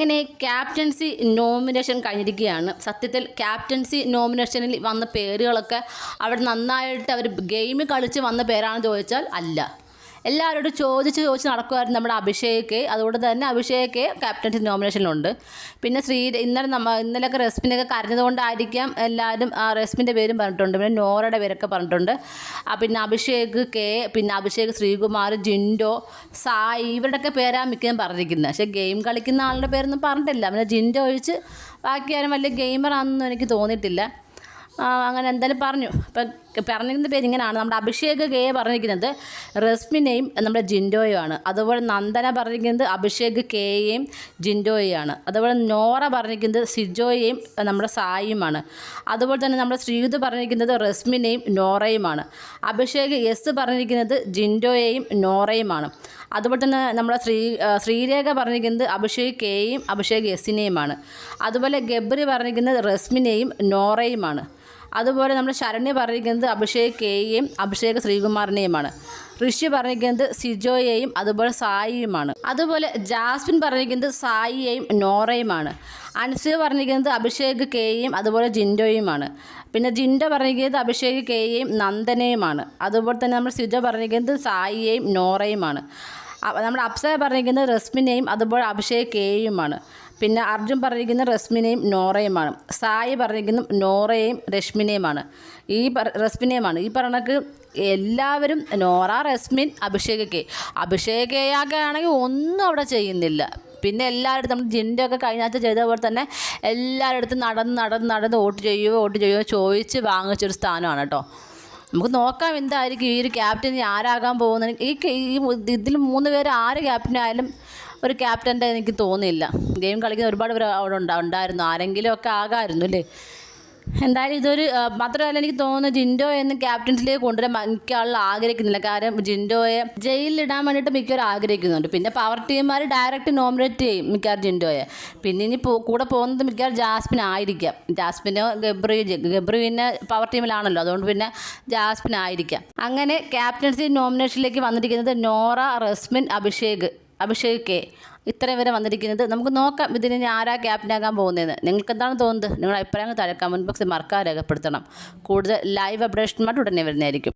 അങ്ങനെ captaincy nomination കഴിഞ്ഞിരിക്കുകയാണ്. സത്യത്തിൽ ക്യാപ്റ്റൻസി നോമിനേഷനിൽ വന്ന പേരുകളൊക്കെ അവിടെ നന്നായിട്ട് അവർ ഗെയിം കളിച്ച് വന്ന പേരാണെന്ന് ചോദിച്ചാൽ അല്ല. എല്ലാവരോടും ചോദിച്ച് ചോദിച്ച് നടക്കുമായിരുന്നു നമ്മുടെ അഭിഷേക്. അതുകൊണ്ട് തന്നെ അഭിഷേക് ക്യാപ്റ്റൻസി നോമിനേഷനിലുണ്ട് പിന്നെ ശ്രീ ഇന്നലെ നമ്മ ഇന്നലെയൊക്കെ റെസ്പിനൊക്കെ കരഞ്ഞതുകൊണ്ടായിരിക്കാം എല്ലാവരും ആ റെസ്പിന്റെ പേരും പറഞ്ഞിട്ടുണ്ട്. പിന്നെ നോറയുടെ പേരൊക്കെ പറഞ്ഞിട്ടുണ്ട്. പിന്നെ അഭിഷേക് കെ പിന്നെ അഭിഷേക് ശ്രീകുമാർ ജിൻഡോ സായി ഇവരുടെയൊക്കെ പേരാണ് മിക്കതും പറഞ്ഞിരിക്കുന്നത്. പക്ഷേ ഗെയിം കളിക്കുന്ന ആളുടെ പേരൊന്നും പറഞ്ഞിട്ടില്ല. പിന്നെ ജിൻഡോ ഒഴിച്ച് ബാക്കി ആരും വലിയ ഗെയിമറാണെന്നൊന്നും എനിക്ക് തോന്നിയിട്ടില്ല. അങ്ങനെ എന്തായാലും പറഞ്ഞു. ഇപ്പം പറഞ്ഞിരിക്കുന്ന പേര് ഇങ്ങനെയാണ്. നമ്മുടെ അഭിഷേക് കെ പറഞ്ഞിരിക്കുന്നത് റസ്മിനെയും നമ്മുടെ ജിൻഡോയുമാണ് അതുപോലെ നന്ദന പറഞ്ഞിരിക്കുന്നത് അഭിഷേക് കെയെയും ജിൻഡോയെയാണ്. അതുപോലെ നോറ പറഞ്ഞിരിക്കുന്നത് സിജോയെയും നമ്മുടെ സായിയുമാണ്. അതുപോലെ തന്നെ നമ്മുടെ ശ്രീയുത് പറഞ്ഞിരിക്കുന്നത് റസ്മിനെയും നോറയുമാണ്. അഭിഷേക് എസ് പറഞ്ഞിരിക്കുന്നത് ജിൻഡോയെയും നോറയുമാണ്. അതുപോലെ തന്നെ നമ്മുടെ ശ്രീ ശ്രീരേഖ പറഞ്ഞിരിക്കുന്നത് അഭിഷേക് കെയും അഭിഷേക് എസിനെയുമാണ്. അതുപോലെ ഗബ്രി പറഞ്ഞിരിക്കുന്നത് റസ്മിനെയും നോറയുമാണ്. അതുപോലെ നമ്മുടെ ശരണ്യ പറഞ്ഞിരിക്കുന്നത് അഭിഷേക് കെയെയും അഭിഷേക് ശ്രീകുമാറിനെയുമാണ്. ഋഷി പറഞ്ഞിരിക്കുന്നത് സിജോയെയും അതുപോലെ സായിയുമാണ്. അതുപോലെ ജാസ്മിൻ പറഞ്ഞിരിക്കുന്നത് സായിയെയും നോറയുമാണ്. അൻസു പറഞ്ഞിരിക്കുന്നത് അഭിഷേക് കെയെയും അതുപോലെ ജിൻഡോയുമാണ്. പിന്നെ ജിൻഡോ പറഞ്ഞിരിക്കുന്നത് അഭിഷേക് കെയെയും നന്ദനയുമാണ്. അതുപോലെ തന്നെ നമ്മൾ സിജോ പറഞ്ഞിരിക്കുന്നത് സായിയെയും നോറയുമാണ്. നമ്മുടെ അപ്സര പറഞ്ഞിരിക്കുന്നത് റസ്മിനെയും അതുപോലെ അഭിഷേക് കെയുമാണ് പിന്നെ അർജുൻ പറഞ്ഞിരിക്കുന്നത് റസ്മിനെയും നോറയുമാണ്. സായി പറഞ്ഞിരിക്കുന്നത് നോറയെയും രശ്മിനെയുമാണ്. ഈ റസ്മിനെയുമാണ്. ഈ പറഞ്ഞക്ക് എല്ലാവരും നോറ റസ്മിൻ അഭിഷേക് അഭിഷേക് ആണെങ്കിൽ ഒന്നും അവിടെ ചെയ്യുന്നില്ല. പിന്നെ എല്ലായിടത്തും നമ്മൾ ജിന്റെ ഒക്കെ കഴിഞ്ഞ ആഴ്ച ചെയ്ത പോലെ തന്നെ എല്ലായിടത്തും നടന്ന് നടന്ന് നടന്ന് വോട്ട് ചെയ്യുമോ വോട്ട് ചെയ്യുമോ ചോദിച്ച് വാങ്ങിച്ചൊരു സ്ഥാനമാണ് കേട്ടോ. നമുക്ക് നോക്കാം എന്തായിരിക്കും ഈ ഒരു ക്യാപ്റ്റൻ ആരാകാൻ പോകുന്നത്. ഈ ഇതിൽ മൂന്ന് പേര് ആര് ക്യാപ്റ്റനായാലും ഒരു ക്യാപ്റ്റന്റെ എനിക്ക് തോന്നിയില്ല. ഗെയിം കളിക്കുന്ന ഒരുപാട് പേര് അവിടെ ഉണ്ടാ ഉണ്ടായിരുന്നു. ആരെങ്കിലും ഒക്കെ ആകാമായിരുന്നു അല്ലേ? എന്തായാലും ഇതൊരു മാത്രമല്ല എനിക്ക് തോന്നുന്നു ജിൻഡോ എന്ന് ക്യാപ്റ്റൻസിലേക്ക് കൊണ്ടുവരാൻ മിക്ക ആളുകൾ ആഗ്രഹിക്കുന്നില്ല. കാരണം ജിൻഡോയെ ജയിലിലിടാൻ വേണ്ടിയിട്ട് മിക്കവരും ആഗ്രഹിക്കുന്നുണ്ട്. പിന്നെ പവർ ടീമാർ ഡയറക്റ്റ് നോമിനേറ്റ് ചെയ്യും മിക്കവാറും ജിൻഡോയെ. പിന്നെ ഇനി കൂടെ പോകുന്നത് മിക്കവാറും ജാസ്മിൻ ആയിരിക്കാം. ജാസ്മിനോ ഗബ്രി ഗബ്രി പിന്നെ പവർ ടീമിലാണല്ലോ അതുകൊണ്ട് പിന്നെ ജാസ്മിൻ ആയിരിക്കാം. അങ്ങനെ ക്യാപ്റ്റൻസി നോമിനേഷനിലേക്ക് വന്നിരിക്കുന്നത് നോറ റസ്മിൻ അഭിഷേക്. അഭിഷേക് കെ ഇത്രയും വരെ വന്നിരിക്കുന്നത്. നമുക്ക് നോക്കാം ഇതിന് ഇനി ആരാ ക്യാപ്റ്റനാകാൻ പോകുന്നതെന്ന്. നിങ്ങൾക്ക് എന്താണ് തോന്നുന്നത്? നിങ്ങളുടെ അഭിപ്രായങ്ങൾ താഴെ കമന്റ് ബോക്സിൽ മറക്കാതെ രേഖപ്പെടുത്തണം. കൂടുതൽ ലൈവ് അപ്ഡേഷനുമായിട്ട് ഉടനെ വരുന്നതായിരിക്കും.